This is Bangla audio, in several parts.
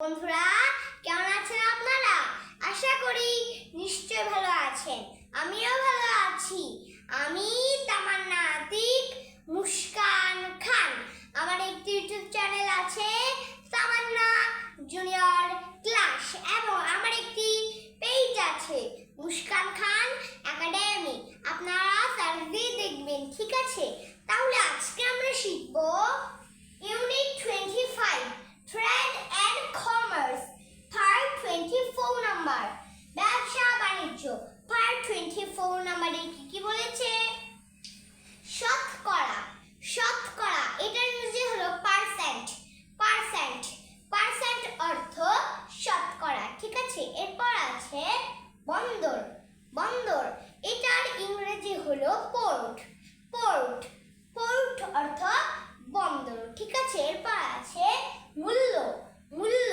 বন্ধুরা, কেমন আছেন আপনারা? আশা করি নিশ্চয় ভালো আছেন। আমিও ভালো আছি। আমি তামান্না আতিক, মুস্কান খান। আমার একটি ইউটিউব চ্যানেল আছে, তামান্না জুনিয়র ক্লাস, এবং আমার একটি পেজ আছে, মুস্কান খান একাডেমি। আপনারা সার্চ দিয়ে দেখবেন, ঠিক আছে? তাহলে আজকে আমরা শিখব unit twenty five trade and commerce part twenty four number ব্যবসা বাণিজ্য পার্ট টোয়েন্টি ফোর নাম্বারে কি কি বলেছে শতকরা শতকরা এটার ইংরেজি হলো পার্সেন্ট পার্সেন্ট পার্সেন্ট অর্থ শতকরা ঠিক আছে এরপর আছে বন্দর বন্দর এটার ইংরেজি হলো পোর্ট পোর্ট পোর্ট অর্থ বন্দর ঠিক আছে এরপর আছে মূল্য মূল্য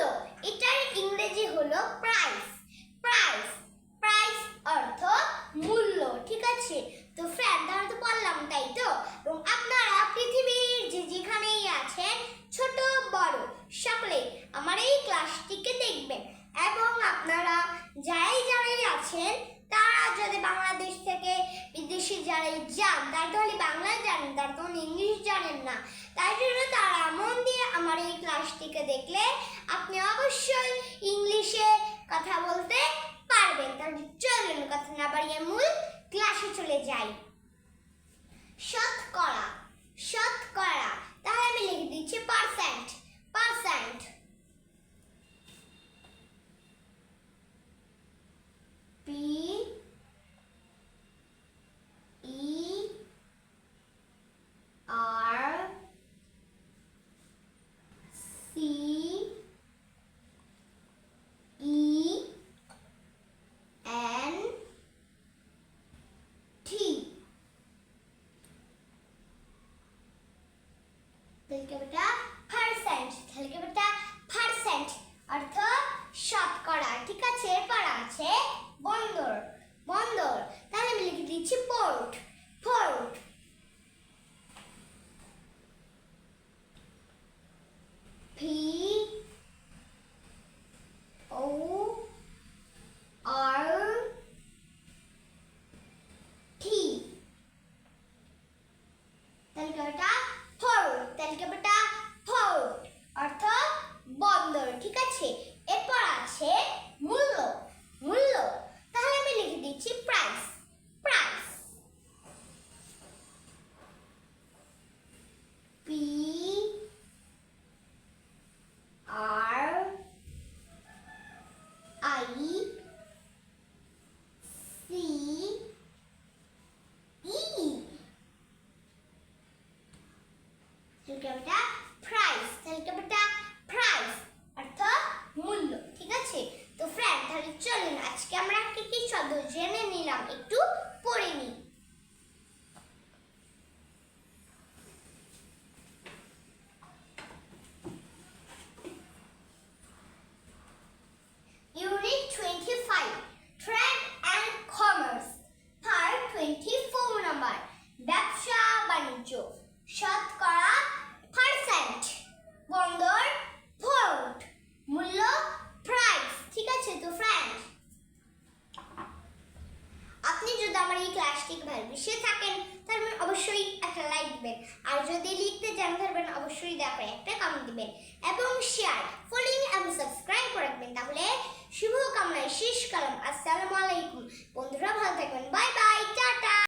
এটার ইংরেজি হলো প্রাইস প্রাইস প্রাইস অর্থ মূল্য ঠিক আছে তো ফ্রেন্ড তাহলে তো বললাম তাই তো এবং আপনারা পৃথিবীর যে যেখানেই আছেন ছোট বড় সকলে আমার এই ক্লাসটিকে দেখবেন এবং আপনারা যাই যারাই আছেন তারা যদি বাংলাদেশ থেকে বিদেশে যারা যান, তারা তাহলে বাংলা জানেন, তারা তখন ইংলিশ জানেন না। তাই জন্য তারা মন দিয়ে আমার এই ক্লাসটিকে দেখলে আপনি অবশ্যই ইংলিশে কথা বলতে পারবেন। তাহলে চলুন, কথা না বাড়িয়ে মূল ক্লাসে চলে যাই। শতকরা তাহলে আমি লিখে দিচ্ছি percent percent P E R C E N T তাহলে বেটা পার্সেন্ট তাহলে বেটা পার্সেন্ট অর্থ শতকরা ঠিক আছে? এরপর আছে বন্দর বন্দর। তাহলে আমি লিখে দিচ্ছি পোর্ট পি ও আর টি তালিকাটা ফোর্ট তালিকাটা ফোর্ট অর্থ বন্দর ঠিক আছে এরপর আছে মূল্য মূল্য তাহলে আমি লিখে দিচ্ছি price price P R I C E তালিকাটা প্রাইস তালিকাটা প্রাইস অর্থ মূল্য ঠিক আছে তো ফ্রেন্ড তাহলে চলুন আজকে আমরা কি কি শব্দ জেনে নিলাম একটু পড়ে নিই unit twenty five trade and commerce part twenty four ব্যবসা বাণিজ্য। শতকরা পার্সেন্ট বন্দর মূল্য প্রাইস ঠিক আছে তো আপনি যদি আমার এই ক্লাসটিকে ভালোবেসে থাকেন তাহলে অবশ্যই একটা লাইক দিবেন। আর যদি লিখতে জানতে পারবেন অবশ্যই দয়া একটা কমেন্ট দিবেন। এবং শেয়ার ফলোইং এবং সাবস্ক্রাইব করে রাখবেন। তাহলে শুভ কামনায় শেষ কালাম আসসালামু আলাইকুম। বন্ধু